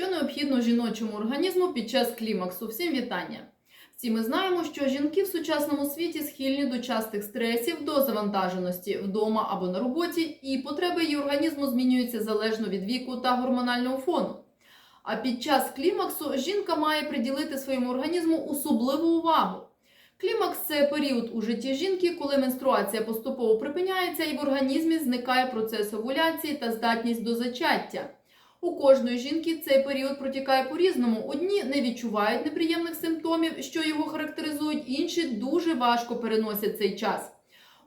Що необхідно жіночому організму під час клімаксу? Всім вітання! Всі ми знаємо, що жінки в сучасному світі схильні до частих стресів, до завантаженості вдома або на роботі, і потреби її організму змінюються залежно від віку та гормонального фону. А під час клімаксу жінка має приділити своєму організму особливу увагу. Клімакс це період у житті жінки, коли менструація поступово припиняється і в організмі зникає процес овуляції та здатність до зачаття. У кожної жінки цей період протікає по-різному. Одні не відчувають неприємних симптомів, що його характеризують, інші дуже важко переносять цей час.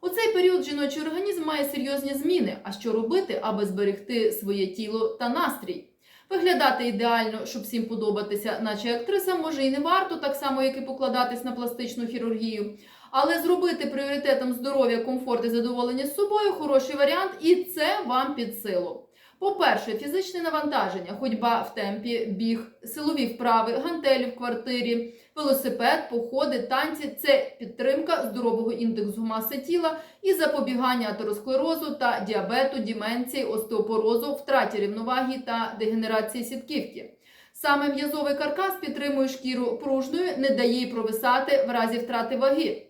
У цей період жіночий організм має серйозні зміни. А що робити, аби зберегти своє тіло та настрій? Виглядати ідеально, щоб всім подобатися, наче актриса, може і не варто, так само як і покладатись на пластичну хірургію. Але зробити пріоритетом здоров'я, комфорт і задоволення з собою хороший варіант, і це вам під силу. По-перше, фізичне навантаження, ходьба в темпі, біг, силові вправи, гантелі в квартирі, велосипед, походи, танці це підтримка здорового індексу маси тіла і запобігання атеросклерозу та діабету, деменції, остеопорозу, втраті рівноваги та дегенерації сітківки. Саме м'язовий каркас підтримує шкіру пружною, не дає їй провисати в разі втрати ваги.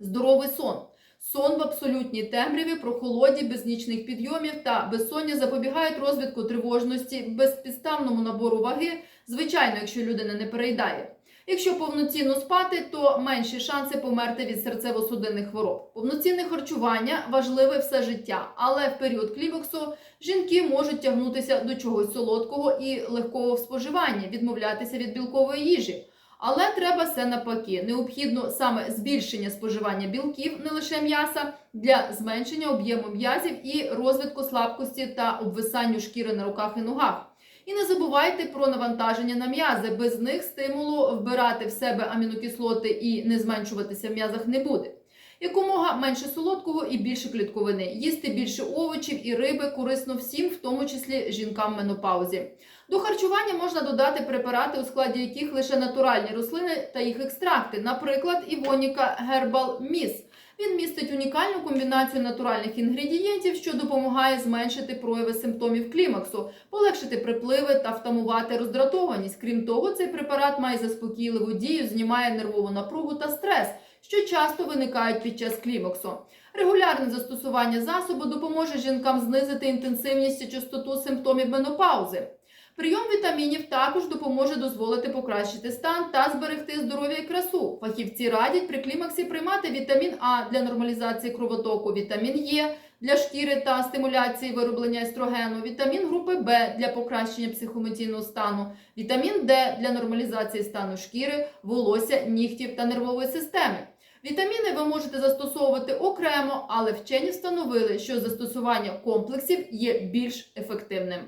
Здоровий сон. Сон в абсолютній темряві, прохолоді, без нічних підйомів та безсоння запобігають розвитку тривожності, безпідставному набору ваги, звичайно, якщо людина не переїдає. Якщо повноцінно спати, то менші шанси померти від серцево-судинних хвороб. Повноцінне харчування важливе все життя, але в період клімаксу жінки можуть тягнутися до чогось солодкого і легкого в споживанні, відмовлятися від білкової їжі. Але треба все навпаки. Необхідно саме збільшення споживання білків, не лише м'яса, для зменшення об'єму м'язів і розвитку слабкості та обвисанню шкіри на руках і ногах. І не забувайте про навантаження на м'язи. Без них стимулу вбирати в себе амінокислоти і не зменшуватися в м'язах не буде. Якомога менше солодкого і більше клітковини. Їсти більше овочів і риби корисно всім, в тому числі жінкам менопаузі. До харчування можна додати препарати, у складі яких лише натуральні рослини та їх екстракти, наприклад, Івоніка Herbal Miss. Він містить унікальну комбінацію натуральних інгредієнтів, що допомагає зменшити прояви симптомів клімаксу, полегшити припливи та втамувати роздратованість. Крім того, цей препарат має заспокійливу дію, знімає нервову напругу та стрес, що часто виникають під час клімаксу. Регулярне застосування засобу допоможе жінкам знизити інтенсивність і частоту симптомів менопаузи. Прийом вітамінів також допоможе дозволити покращити стан та зберегти здоров'я і красу. Фахівці радять при клімаксі приймати вітамін А для нормалізації кровотоку, вітамін Е для шкіри та стимуляції вироблення естрогену, вітамін групи Б для покращення психоемоційного стану, вітамін Д для нормалізації стану шкіри, волосся, нігтів та нервової системи. Вітаміни ви можете застосовувати окремо, але вчені встановили, що застосування комплексів є більш ефективним.